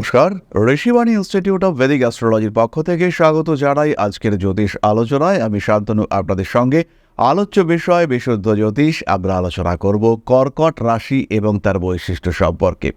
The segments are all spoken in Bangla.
নমস্কার। ঋষিবাণী ইনস্টিটিউট অফ ভেদিক অ্যাস্ট্রোলজির পক্ষ থেকে স্বাগত জানাই আজকের জ্যোতিষ আলোচনায়। আমি শান্তনু, আপনাদের সঙ্গে আলোচ্য বিষয়, বিশুদ্ধ জ্যোতিষ। আমরা আলোচনা করব কর্কট রাশি এবং তার বৈশিষ্ট্য সম্পর্কে।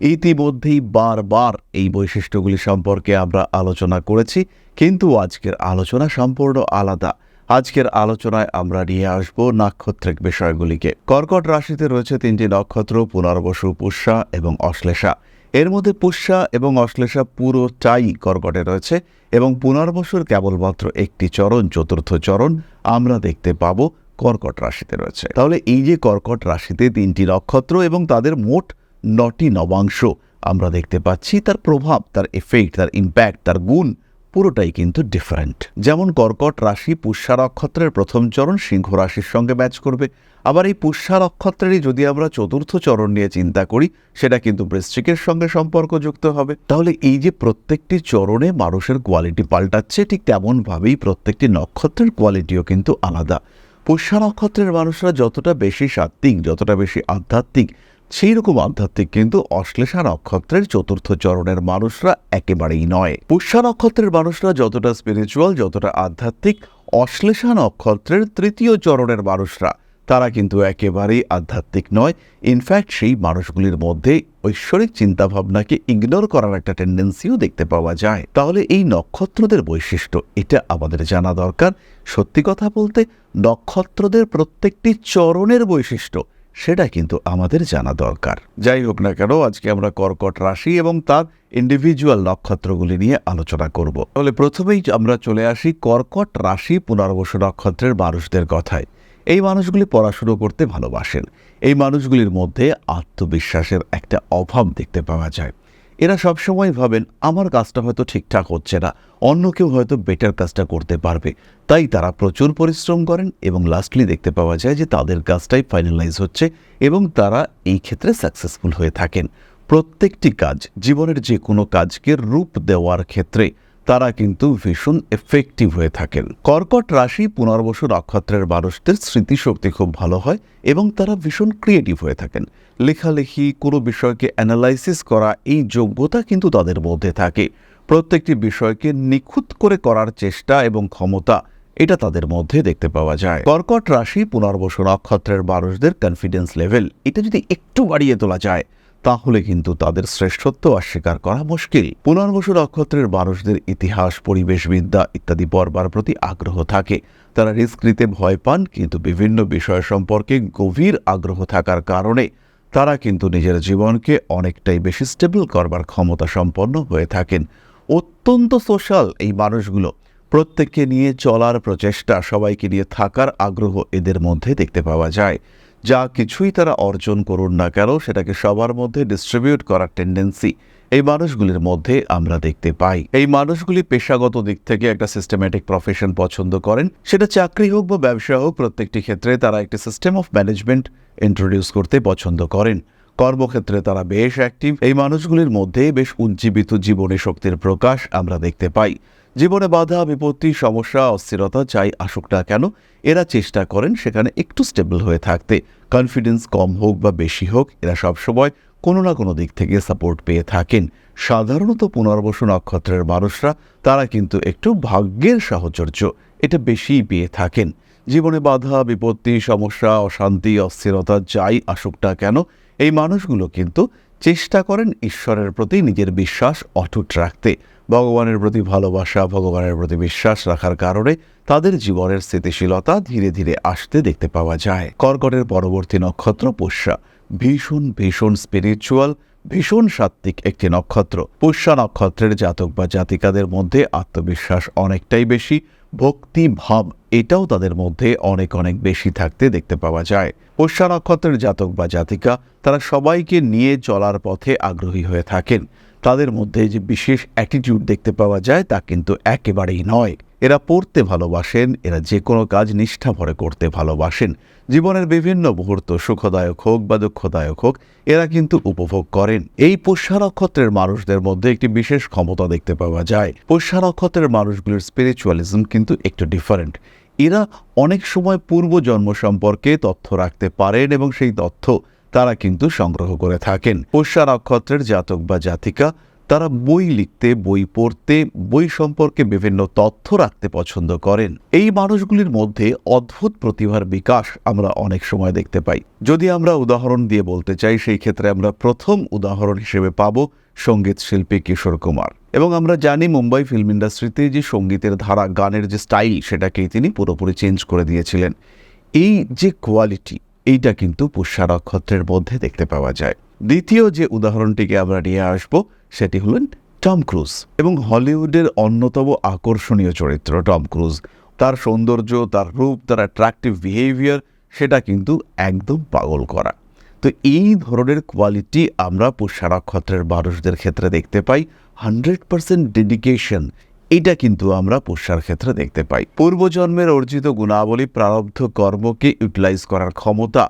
ইতিমধ্যেই বারবার এই বৈশিষ্ট্যগুলি সম্পর্কে আমরা আলোচনা করেছি, কিন্তু আজকের আলোচনা সম্পূর্ণ আলাদা। আজকের আলোচনায় আমরা নিয়ে আসব নাক্ষত্রিক বিষয়গুলিকে। কর্কট রাশিতে রয়েছে তিনটি নক্ষত্র, পুনর্বসু, পুষ্যা এবং অশ্লেষা। এর মধ্যে পুষ্যা এবং অশ্লেষা পুরো পুরোটাই কর্কটে রয়েছে এবং পুনর্বসুর কেবলমাত্র একটি চরণ, চতুর্থ চরণ আমরা দেখতে পাব কর্কট রাশিতে রয়েছে। তাহলে এই যে কর্কট রাশিতে তিনটি নক্ষত্র এবং তাদের মোট নটি নবাংশ আমরা দেখতে পাচ্ছি, তার প্রভাব, তার এফেক্ট তার ইম্প্যাক্ট তার গুণ পুরোটাই কিন্তু ডিফারেন্ট যেমন কর্কট রাশি পুষ্যা নক্ষত্রের প্রথম চরণ সিংহ রাশির সঙ্গে ম্যাচ করবে। আবার এই পুষ্যা নক্ষত্রেরই যদি আমরা চতুর্থ চরণ নিয়ে চিন্তা করি, সেটা কিন্তু বৃশ্চিকের সঙ্গে সম্পর্কযুক্ত হবে। তাহলে এই যে প্রত্যেকটি চরণে মানুষের কোয়ালিটি পাল্টাচ্ছে, ঠিক তেমনভাবেই প্রত্যেকটি নক্ষত্রের কোয়ালিটিও কিন্তু আলাদা। পুষ্যা নক্ষত্রের মানুষরা যতটা বেশি সাত্ত্বিক, যতটা বেশি আধ্যাত্মিক সেই রকম আধ্যাত্মিক কিন্তু অশ্লেষা নক্ষত্রের চতুর্থ চরণের মানুষরা একেবারেই নয়। পুষ্যা নক্ষত্রের মানুষরা যতটা স্পিরিচুয়াল যতটা আধ্যাত্মিক, অশ্লেষা নক্ষত্রের তৃতীয় চরণের মানুষরা, তারা কিন্তু একেবারেই আধ্যাত্মিক নয়। ইনফ্যাক্ট সেই মানুষগুলির মধ্যে ঐশ্বরিক চিন্তাভাবনাকে ইগনোর করার একটা টেন্ডেন্সিও দেখতে পাওয়া যায়। তাহলে এই নক্ষত্রদের বৈশিষ্ট্য, এটা আমাদের জানা দরকার। সত্যি কথা বলতে, নক্ষত্রদের প্রত্যেকটি চরণের বৈশিষ্ট্য সেটা কিন্তু আমাদের জানা দরকার। যাই হোক না কেন, আজকে আমরা কর্কট রাশি এবং তার ইন্ডিভিজুয়াল নক্ষত্রগুলি নিয়ে আলোচনা করব। তাহলে প্রথমেই আমরা চলে আসি কর্কট রাশি পুনর্বশ নক্ষত্রের মানুষদের কথায়। এই মানুষগুলি পড়াশুনো করতে ভালোবাসেন। এই মানুষগুলির মধ্যে আত্মবিশ্বাসের একটা অভাব দেখতে পাওয়া যায়। এরা সবসময় ভাবেন, আমার কাজটা হয়তো ঠিকঠাক হচ্ছে না। অন্য কেউ হয়তো বেটার কাজটা করতে পারবে। তাই তারা প্রচুর পরিশ্রম করেন এবং লাস্টলি দেখতে পাওয়া যায় যে তাদের কাজটাই ফাইনালাইজ হচ্ছে এবং তারা এই ক্ষেত্রে সাকসেসফুল হয়ে থাকেন। প্রত্যেকটি কাজ জীবনের যে কোনো কাজকে রূপ দেওয়ার ক্ষেত্রে তারা কিন্তু ভীষণ এফেক্টিভ হয়ে থাকেন। কর্কট রাশি পুনর্বসু নক্ষত্রের মানুষদের স্মৃতিশক্তি খুব ভালো হয় এবং তারা ভীষণ ক্রিয়েটিভ হয়ে থাকেন। লেখালেখি, কোনো বিষয়কে অ্যানালাইসিস করা, এই যোগ্যতা কিন্তু তাদের মধ্যে থাকে। প্রত্যেকটি বিষয়কে নিখুঁত করে করার চেষ্টা এবং ক্ষমতা এটা তাদের মধ্যে দেখতে পাওয়া যায়। কর্কট রাশি পুনর্বসু নক্ষত্রের মানুষদের কনফিডেন্স লেভেল এটা যদি একটু বাড়িয়ে তোলা যায় তাহলে কিন্তু তাদের শ্রেষ্ঠত্ব অস্বীকার করা মুশকিল। পুনর্বসু নক্ষত্রের মানুষদের ইতিহাস পরিবেশবিদ্যা ইত্যাদি পড়বার প্রতি আগ্রহ থাকে। তারা রিস্ক নিতে ভয় পান, কিন্তু বিভিন্ন বিষয় সম্পর্কে গভীর আগ্রহ থাকার কারণে তারা কিন্তু নিজের জীবনকে অনেকটাই বেশি স্টেবল করবার ক্ষমতা সম্পন্ন হয়ে থাকেন। অত্যন্ত সোশ্যাল এই মানুষগুলো। প্রত্যেককে নিয়ে চলার প্রচেষ্টা, সবাইকে নিয়ে থাকার আগ্রহ এদের মধ্যে দেখতে পাওয়া যায়। যা কিছুই তারা অর্জন করুন না কেন, সেটাকে সবার মধ্যে ডিস্ট্রিবিউট করার টেন্ডেন্সি এই মানুষগুলির মধ্যে আমরা দেখতে পাই। এই মানুষগুলি পেশাগত দিক থেকে একটা সিস্টেম্যাটিক প্রফেশন পছন্দ করেন। সেটা চাকরি হোক বা ব্যবসা হোক, প্রত্যেকটি ক্ষেত্রে তারা একটি সিস্টেম অফ ম্যানেজমেন্ট ইন্ট্রোডিউস করতে পছন্দ করেন। কর্মক্ষেত্রে তারা বেশ অ্যাক্টিভ এই মানুষগুলির মধ্যে বেশ উজ্জীবিত জীবনী শক্তির প্রকাশ আমরা দেখতে পাই। জীবনে বাধা, বিপত্তি, সমস্যা, অস্থিরতা চাই আসুক না কেন, এরা চেষ্টা করেন সেখানে একটু স্টেবল হয়ে থাকতে। কনফিডেন্স কম হোক বা বেশি হোক, এরা সবসময় কোনো না কোনো দিক থেকে সাপোর্ট পেয়ে থাকেন। সাধারণত পুনর্বসু নক্ষত্রের মানুষরা, তারা কিন্তু একটু ভাগ্যের সাহচর্য, এটা বেশিই পেয়ে থাকেন। জীবনে বাধা, বিপত্তি, সমস্যা, অশান্তি, অস্থিরতা যাই আসুক না কেন, এই মানুষগুলো কিন্তু চেষ্টা করেন ঈশ্বরের প্রতি নিজের বিশ্বাস অটুট রাখতে। ভগবানের প্রতি ভালোবাসা, ভগবানের প্রতি বিশ্বাস রাখার কারণে তাদের জীবনের স্থিতিশীলতা ধীরে ধীরে আসতে দেখতে পাওয়া যায়। কর্কটের পরবর্তী নক্ষত্র পুষ্যা। ভীষণ ভীষণ স্পিরিচুয়াল ভীষণ সাত্ত্বিক একটি নক্ষত্র। পুষ্যা নক্ষত্রের জাতক বা জাতিকাদের মধ্যে আত্মবিশ্বাস অনেকটাই বেশি। ভক্তি, ভাব এটাও তাদের মধ্যে অনেক অনেক বেশি থাকতে দেখতে পাওয়া যায়। পুষ্যা নক্ষত্রের জাতক বা জাতিকা তারা সবাইকে নিয়ে চলার পথে আগ্রহী হয়ে থাকেন। তাদের মধ্যে যে বিশেষ অ্যাটিটিউড দেখতে পাওয়া যায় তা কিন্তু একেবারেই নয়। এরা পড়তে ভালোবাসেন, এরা যে কোনো কাজ নিষ্ঠা ভরে করতে ভালোবাসেন। জীবনের বিভিন্ন মুহূর্ত সুখদায়ক হোক বা দুঃখদায়ক হোক, এরা কিন্তু উপভোগ করেন। এই পুষ্যা নক্ষত্রের মানুষদের মধ্যে একটি বিশেষ ক্ষমতা দেখতে পাওয়া যায়। পুষ্যা নক্ষত্রের মানুষগুলির স্পিরিচুয়ালিজম কিন্তু একটু ডিফারেন্ট এরা অনেক সময় পূর্ব জন্ম সম্পর্কে তথ্য রাখতে পারেন এবং সেই তথ্য তারা কিন্তু সংগ্রহ করে থাকেন। পুষ্যা নক্ষত্রের জাতক বা জাতিকা, তারা বই লিখতে, বই পড়তে, বই সম্পর্কে বিভিন্ন তথ্য রাখতে পছন্দ করেন। এই মানুষগুলির মধ্যে অদ্ভুত প্রতিভার বিকাশ আমরা অনেক সময় দেখতে পাই। যদি আমরা উদাহরণ দিয়ে বলতে চাই, সেই ক্ষেত্রে আমরা প্রথম উদাহরণ হিসেবে পাব সংগীত শিল্পী কিশোর কুমার। এবং আমরা জানি মুম্বাই ফিল্ম ইন্ডাস্ট্রিতে যে সঙ্গীতের ধারা, গানের যে স্টাইল, সেটাকেই তিনি পুরোপুরি চেঞ্জ করে দিয়েছিলেন। এই যে কোয়ালিটি এইটা কিন্তু পুষ্যা নক্ষত্রের মধ্যে দেখতে পাওয়া যায়। দ্বিতীয় যে উদাহরণটিকে আমরা নিয়ে আসব, সেটি হলেন টম ক্রুজ এবং হলিউডের অন্যতম আকর্ষণীয় চরিত্র টম ক্রুজ। তার সৌন্দর্য, তার রূপ, তার অ্যাট্রাকটিভ বিহেভিয়ার সেটা কিন্তু একদম পাগল করা। তো এই ধরনের কোয়ালিটি আমরা পুষ্যা নক্ষত্রের মানুষদের ক্ষেত্রে দেখতে পাই। হান্ড্রেড পার্সেন্ট ডেডিকেশন এটা কিন্তু আমরা পুষ্যার ক্ষেত্রে দেখতে পাই। পূর্বজন্মের অর্জিত গুণাবলী, প্রারব্ধ কর্মকে ইউটিলাইজ করার ক্ষমতা,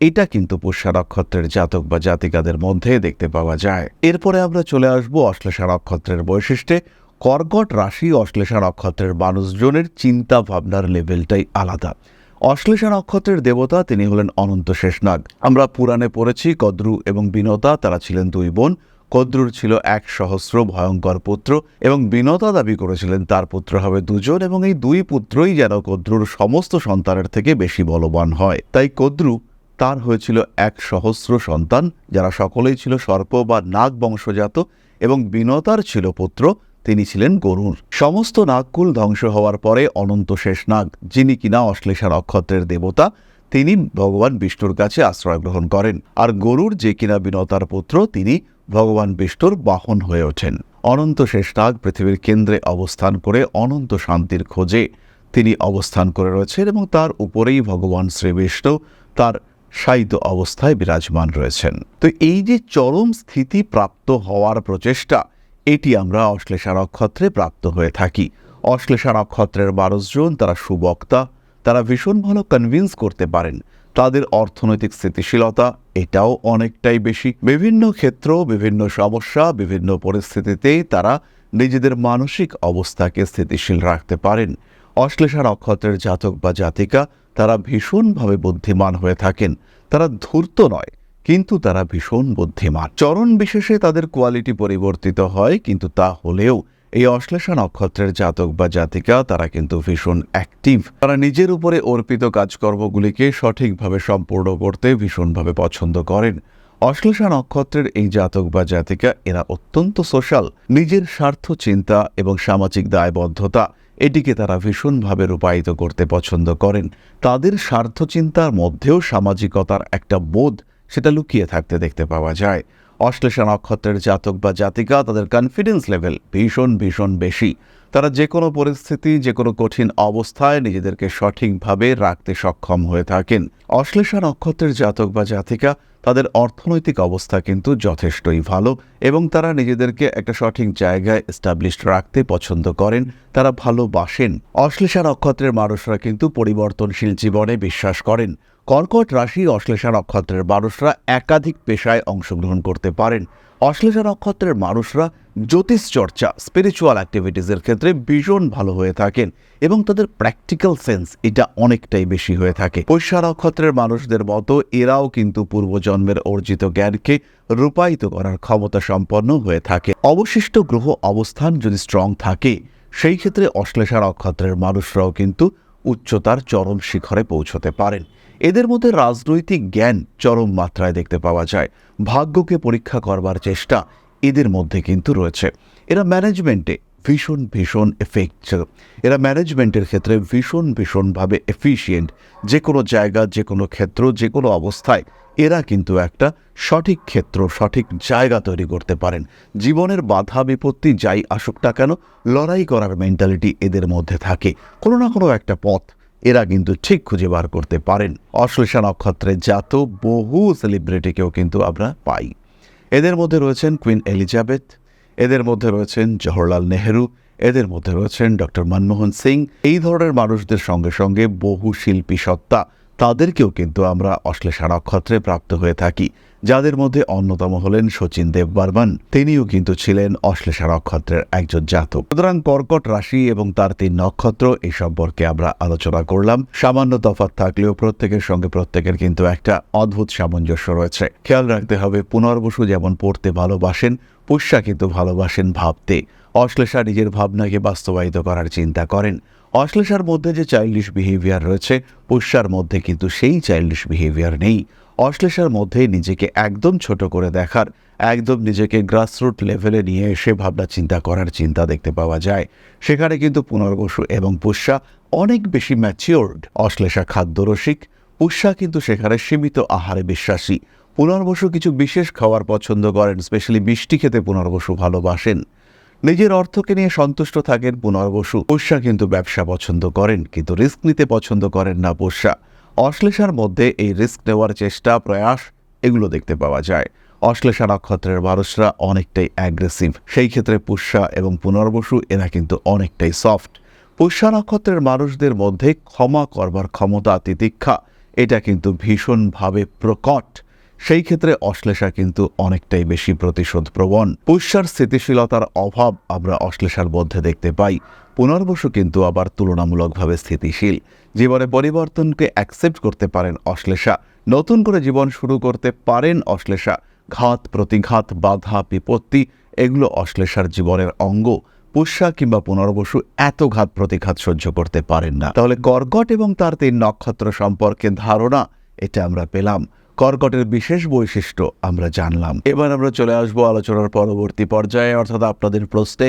এটা কিন্তু পুষ্যা নক্ষত্রের জাতক বা জাতিকাদের মধ্যে দেখতে পাওয়া যায়। এরপরে আমরা চলে আসব অশ্লেষা নক্ষত্রের বৈশিষ্ট্যে। কর্কট রাশি অশ্লেষা নক্ষত্রের মানুষজনের চিন্তা ভাবনার লেভেলটাই আলাদা। অশ্লেষা নক্ষত্রের দেবতা তিনি হলেন অনন্ত শেষনাগ। আমরা পুরাণে পড়েছি, কদ্রু এবং বিনতা তারা ছিলেন দুই বোন। কদ্রুর ছিল এক সহস্র ভয়ঙ্কর পুত্র এবং বিনতা দাবি করেছিলেন তার পুত্র হবে দুজন এবং এই দুই পুত্রই যেন কদ্রুর সমস্ত সন্তানের থেকে বেশি বলবান হয়। তাই কদ্রু তার হয়েছিল এক সহস্র সন্তান, যারা সকলেই ছিল সর্প বা নাগ বংশজাত এবং বিনতার ছিল পুত্র, তিনি ছিলেন গরুর। সমস্ত নাগকুল ধ্বংস হওয়ার পরে অনন্ত শেষ নাগ, যিনি কিনা অশ্লেষা নক্ষত্রের দেবতা, তিনি ভগবান বিষ্ণুর কাছে আশ্রয় গ্রহণ করেন। আর গরুর যে কিনা বিনতার পুত্র, তিনি ভগবান বিষ্ণুর বাহন হয়ে ওঠেন। অনন্ত শেষনাগ পৃথিবীর কেন্দ্রে অবস্থান করে অনন্ত শান্তির খোঁজে তিনি অবস্থান করে রয়েছেন এবং তার উপরেই ভগবান শ্রীবিষ্ণু তার সাহিত্য অবস্থায় বিরাজমান রয়েছেন। তো এই যে চরম স্থিতি প্রাপ্ত হওয়ার প্রচেষ্টা, এটি আমরা অশ্লেষা নক্ষত্রে প্রাপ্ত হয়ে থাকি। অশ্লেষা নক্ষত্রের মানুষজন তারা সুবক্তা, তারা ভীষণ ভালো কনভিন্স করতে পারেন। তাদের অর্থনৈতিক স্থিতিশীলতা এটাও অনেকটাই বেশি। বিভিন্ন ক্ষেত্র, বিভিন্ন সমস্যা, বিভিন্ন পরিস্থিতিতে তারা নিজেদের মানসিক অবস্থাকে স্থিতিশীল রাখতে পারেন। অশ্লেষা নক্ষত্রের জাতক বা জাতিকা তারা ভীষণভাবে বুদ্ধিমান হয়ে থাকেন। তারা ধূর্ত নয়, কিন্তু তারা ভীষণ বুদ্ধিমান। চরণ বিশেষে তাদের কোয়ালিটি পরিবর্তিত হয়, কিন্তু তা হলেও এই অশ্লেষা নক্ষত্রের জাতক বা জাতিকা, তারা কিন্তু ভীষণ অ্যাক্টিভ তারা নিজের উপরে অর্পিত কাজকর্মগুলিকে সঠিকভাবে সম্পূর্ণ করতে ভীষণভাবে পছন্দ করেন। অশ্লেষা নক্ষত্রের এই জাতক বা জাতিকা, এরা অত্যন্ত সোশ্যাল নিজের স্বার্থ চিন্তা এবং সামাজিক দায়বদ্ধতা, এটিকে তারা ভীষণভাবে রূপায়িত করতে পছন্দ করেন। তাদের স্বার্থ চিন্তার মধ্যেও সামাজিকতার একটা বোধ, সেটা লুকিয়ে থাকতে দেখতে পাওয়া যায়। অশ্লেষা নক্ষত্রের জাতক বা জাতিকা তাদের কনফিডেন্স লেভেল ভীষণ ভীষণ বেশি। তারা যে কোনো পরিস্থিতি, যে কোনো কঠিন অবস্থায় নিজেদেরকে সঠিকভাবে রাখতে সক্ষম হয়ে থাকেন। অশ্লেষা নক্ষত্রের জাতক বা জাতিকা, তাদের অর্থনৈতিক অবস্থা কিন্তু যথেষ্টই ভালো এবং তারা নিজেদেরকে একটা সঠিক জায়গায় এস্টাবলিশড রাখতে পছন্দ করেন, তারা ভালোবাসেন। অশ্লেষা নক্ষত্রের মানুষরা কিন্তু পরিবর্তনশীল জীবনে বিশ্বাস করেন। কর্কট রাশি অশ্লেষা নক্ষত্রের মানুষরা একাধিক পেশায় অংশগ্রহণ করতে পারেন। অশ্লেষা নক্ষত্রের মানুষরা জ্যোতিষ চর্চা স্পিরিচুয়াল অ্যাক্টিভিটিসের ক্ষেত্রে ভীষণ ভালো হয়ে থাকেন এবং তাদের প্র্যাকটিক্যাল সেন্স এটা অনেকটাই বেশি হয়ে থাকে। পৈশা নক্ষত্রের মানুষদের মতো এরাও কিন্তু পূর্বজন্মের অর্জিত জ্ঞানকে রূপায়িত করার ক্ষমতা সম্পন্ন হয়ে থাকে। অবশিষ্ট গ্রহ অবস্থান যদি স্ট্রং থাকে, সেই ক্ষেত্রে অশ্লেষা নক্ষত্রের মানুষরাও কিন্তু উচ্চতার চরম শিখরে পৌঁছতে পারেন। এদের মধ্যে রাজনৈতিক জ্ঞান চরম মাত্রায় দেখতে পাওয়া যায়। ভাগ্যকে পরীক্ষা করবার চেষ্টা এদের মধ্যে কিন্তু রয়েছে। এরা ম্যানেজমেন্টে ভীষণ ভীষণ এফেক্ট এরা ম্যানেজমেন্টের ক্ষেত্রে ভীষণ, ভীষণভাবে এফিশিয়েন্ট যে কোনো জায়গা যে কোনো ক্ষেত্র যে কোনো অবস্থায় এরা কিন্তু একটা সঠিক ক্ষেত্র, সঠিক জায়গা তৈরি করতে পারেন। জীবনের বাধা, বিপত্তি যাই আসুক না কেন, লড়াই করার মেন্টালিটি এদের মধ্যে থাকে। কোনো না কোনো একটা পথ এরা কিন্তু ঠিক খুঁজে বার করতে পারেন। অশ্লেষা নক্ষত্রে জাত বহু সেলিব্রিটিকেও কিন্তু আমরা পাই। এদের মধ্যে রয়েছেন কুইন এলিজাবেথ, এদের মধ্যে রয়েছেন জওহরলাল নেহেরু, এদের মধ্যে রয়েছেন ডক্টর মনমোহন সিং। এই ধরনের মানুষদের সঙ্গে সঙ্গে বহু শিল্পী সত্তা তাদেরকেও কিন্তু আমরা অশ্লেষা নক্ষত্রে প্রাপ্ত হয়ে থাকি, যাদের মধ্যে অন্যতম হলেন শচীন দেব বর্মন তিনিও কিন্তু ছিলেন অশ্লেষা নক্ষত্রের একজন জাতক। সুতরাং কর্কট রাশি এবং তার তিন নক্ষত্র এই সম্পর্কে আমরা আলোচনা করলাম। সামান্য তফাৎ থাকলেও প্রত্যেকের সঙ্গে প্রত্যেকের কিন্তু একটা অদ্ভুত সামঞ্জস্য রয়েছে। খেয়াল রাখতে হবে, পুনর্বসু যেমন পড়তে ভালোবাসেন, পুষ্যা কিন্তু ভালোবাসেন ভাবতে। অশ্লেষা নিজের ভাবনাকে বাস্তবায়িত করার চিন্তা করেন। অশ্লেষার মধ্যে যে চাইল্ডিশ বিহেভিয়ার রয়েছে, পুষ্যার মধ্যে কিন্তু সেই চাইল্ডিশ বিহেভিয়ার নেই। অশ্লেষার মধ্যে নিজেকে একদম ছোট করে দেখার, একদম নিজেকে গ্রাসরুট লেভেলে নিয়ে এসে ভাবনা চিন্তা করার চিন্তা দেখতে পাওয়া যায়। সেখানে কিন্তু পুনর্বসু এবং পুষ্যা অনেক বেশি ম্যাচিওর্ড অশ্লেষা খাদ্যরসিক পুষ্যা কিন্তু সেখানে সীমিত আহারে বিশ্বাসী। পুনর্বসু কিছু বিশেষ খাবার পছন্দ করেন স্পেশালি মিষ্টি খেতে পুনর্বসু ভালোবাসেন। নিজের অর্থকে নিয়ে সন্তুষ্ট থাকেন পুনর্বসু পোষ্যা কিন্তু ব্যবসা পছন্দ করেন, কিন্তু রিস্ক নিতে পছন্দ করেন না পোষ্যা অশ্লেষার মধ্যে এই রিস্ক নেওয়ার চেষ্টা, প্রয়াস, এগুলো দেখতে পাওয়া যায়। অশ্লেষা নক্ষত্রের মানুষরা অনেকটাই অ্যাগ্রেসিভ সেই ক্ষেত্রে পুষ্যা এবং পুনর্বসু এরা কিন্তু অনেকটাই সফট পুষ্যা নক্ষত্রের মানুষদের মধ্যে ক্ষমা করবার ক্ষমতা, তিতিক্ষা, এটা কিন্তু ভীষণভাবে প্রকট। সেই ক্ষেত্রে অশ্লেষা কিন্তু অনেকটাই বেশি প্রতিশোধ প্রবণ পুষ্যার স্থিতিশীলতার অভাব আমরা অশ্লেষার মধ্যে দেখতে পাই। পুনর্বসু কিন্তু আবার তুলনামূলকভাবে স্থিতিশীল। জীবনে পরিবর্তনকে অ্যাকসেপ্ট করতে পারেন অশ্লেষা। নতুন করে জীবন শুরু করতে পারেন অশ্লেষা। ঘাত, প্রতিঘাত, বাধা, বিপত্তি, এগুলো অশ্লেষার জীবনের অঙ্গ। পুষ্যা কিংবা পুনর্বসু এত ঘাত, প্রতিঘাত সহ্য করতে পারেন না। তাহলে কর্কট এবং তার তিন নক্ষত্র সম্পর্কে ধারণা, এটা আমরা পেলাম। কর্কটের বিশেষ বৈশিষ্ট্য আমরা জানলাম। এবার আমরা চলে আসব আলোচনার পরবর্তী পর্যায়ে, অর্থাৎ আপনাদের প্রশ্নে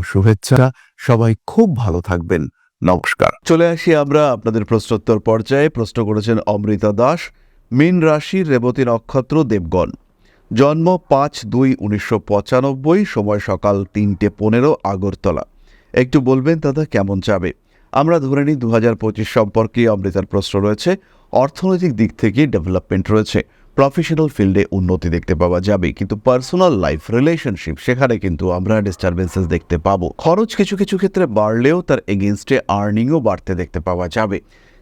শুভেচ্ছা। সবাই খুব ভালো থাকবেন। নমস্কার। চলে আসি আমরা আপনাদের প্রশ্নোত্তর পর্যায়ে। প্রশ্ন করেছেন অমৃতা দাস, মীন রাশির রেবতী নক্ষত্র দেবগণ। জন্ম পাঁচ দুই উনিশশো পঁচানব্বই, সময় সকাল তিনটে পনেরো, আগরতলা। একটু বলবেন দাদা, কেমন যাবে? আমরা ধরে নিই দু হাজার পঁচিশ সম্পর্কে অমৃতার প্রশ্ন রয়েছে। অর্থনৈতিক দিক থেকে ডেভেলপমেন্ট রয়েছে। প্রফেশনাল ফিল্ডে উন্নতি দেখতে পাওয়া যাবে, কিন্তু পার্সোনাল লাইফ রিলেশনশিপ সেখানে কিন্তু আমরা ডিস্টারবেন্সেস দেখতে পাবো। খরচ কিছু কিছু ক্ষেত্রে বাড়লেও তার এগেনস্টে আর্নিংও বাড়তে দেখতে পাওয়া যাবে।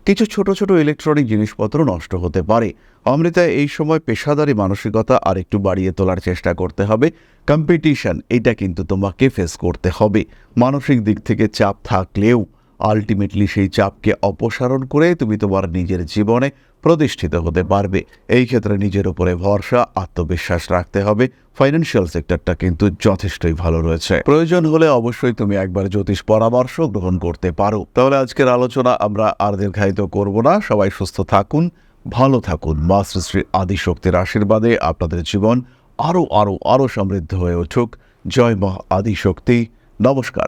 কিছু ছোট ছোট ইলেকট্রনিক জিনিসপত্র নষ্ট হতে পারে। অমৃতা এই সময় পেশাদারি মানসিকতা আর একটু বাড়িয়ে তোলার চেষ্টা করতে হবে। কম্পিটিশন এটা কিন্তু তোমাকে ফেস করতে হবে। মানসিক দিক থেকে চাপ থাকলেও আলটিমেটলি সেই চাপকে অপসারণ করে তুমি তোমার নিজের জীবনে প্রতিষ্ঠিত হতে পারবে। এই ক্ষেত্রে নিজের উপরে ভরসা, আত্মবিশ্বাস রাখতে হবে। ফাইন্যান্সিয়াল সেক্টরটা কিন্তু যথেষ্টই ভালো রয়েছে। প্রয়োজন হলে অবশ্যই তুমি একবার জ্যোতিষ পরামর্শ গ্রহণ করতে পারো। তাহলে আজকের আলোচনা আমরা আর দীর্ঘায়িত করব না। সবাই সুস্থ থাকুন, ভালো থাকুন। মা শ্রী আদিশক্তির আশীর্বাদে আপনাদের জীবন আরও আরও আরও সমৃদ্ধ হয়ে উঠুক। জয় মা আদিশক্তি। নমস্কার।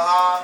la